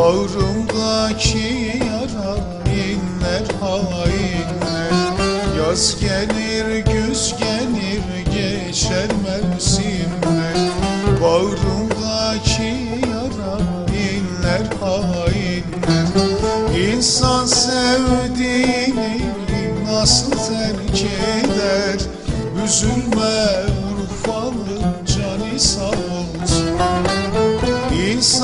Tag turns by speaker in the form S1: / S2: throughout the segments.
S1: Kavurdaki yara inler hainler Yaz gelir güz gelir geçer mevsimler. Bağrımdaki yara inler hainler İnsan sevdiğini nasıl terk eder? Üzülme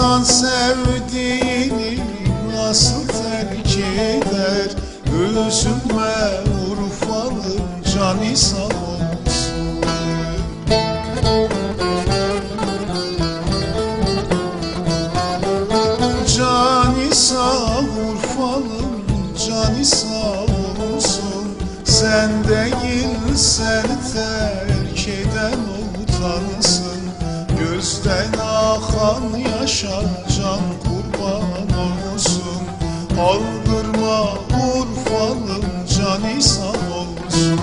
S1: İnsan sevdiğini nasıl terk eder? Üzülme Urfalı cani sağ olsun. Cani sağ Urfalı cani sağ olsun. Sen değil seni terk akan yaşa can kurban olsun. Aldırma Urfalım cani sağ olsun.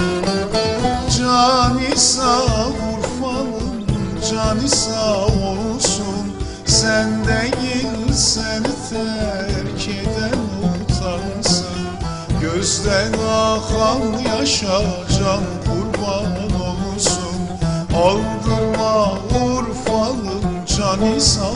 S1: Cani sağ Urfalım cani sağ olsun. Sen değil seni terk eden utansın. Gözden akan yaşa can kurban olsun. Aldırma Urfalım cani sağ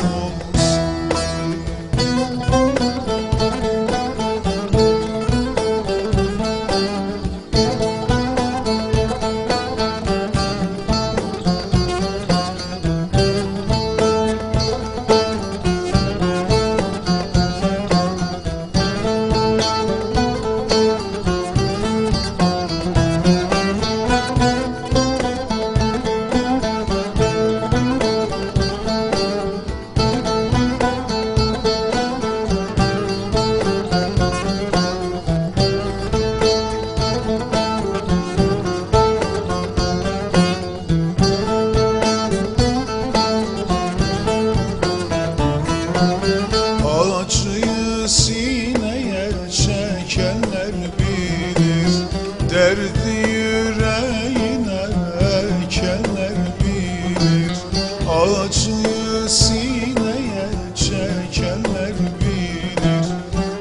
S1: Acıyı sineye çekenler bilir.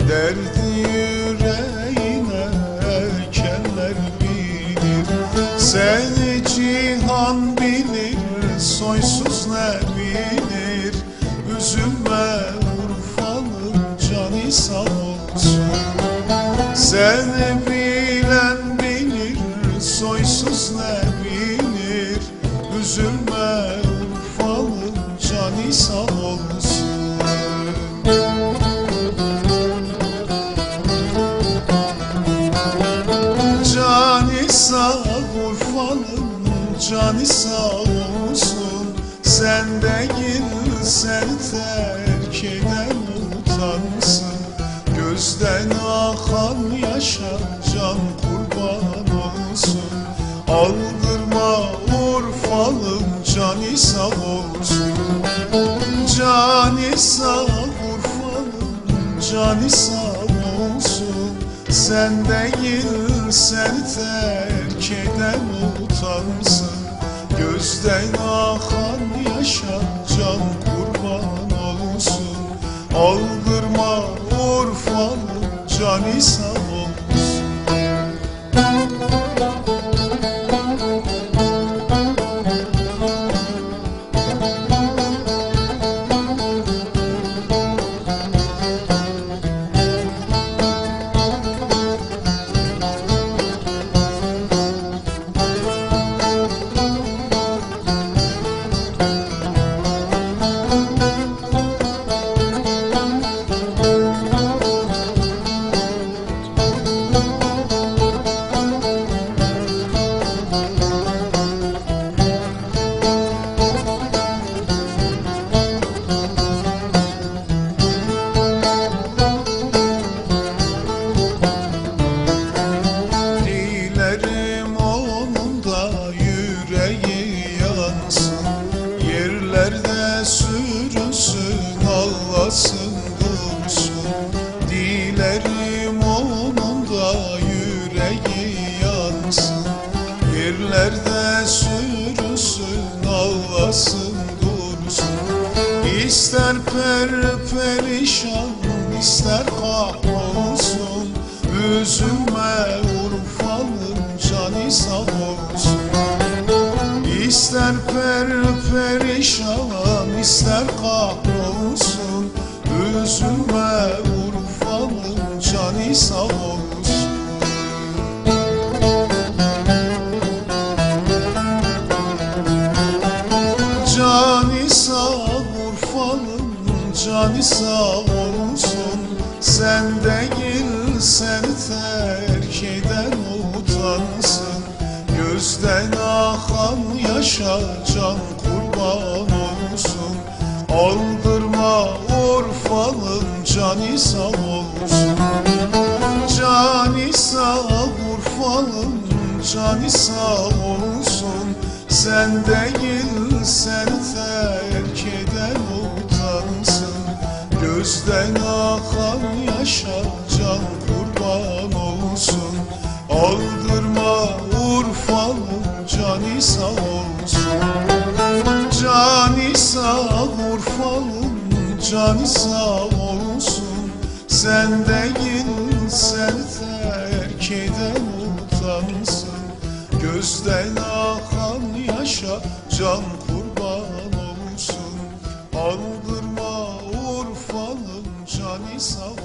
S1: Derdi yüreğine erkenler bilir. Seni cihan bilir soysuz ne bilir? Üzülme Urfalı cani sağ olsun. Seni bilen bilir soysuz ne bilir? Üzülme cani sağ olsun Cani sağ Urfa'nın cani sağ olsun. Sen değil sen terk eden utansın. Gözden akan yaşa can kurban olsun. Aldırma Urfa'nın cani sağ olsun Cani sağ Urfa'nın cani sağ olsun. Sen değil sen terk eden utansın. Gözden akan Yerlerde sürünsün ağlasın dursun İster per perişan ister kahrolsun. Üzülme Urfa'nın canı sağ olsun. İster per perişan ister kahrolsun. Üzülme Urfa'nın canı sağ olsun sağ olsun. Sen değil sen terk eden utansın. Gözden akan yaşa can kurban olsun. Aldırma Urfa'nın cani sağ olsun. Cani sağ Urfa'nın cani sağ olsun. Sen değil sen terk eden Gözden akan yaşa can kurban olsun. Aldırma Urfa'nın cani sağ olsun. Cani sağ Urfa'nın cani sağ olsun. Sen değil sen terk eden utansın. Gözden akan yaşa can cani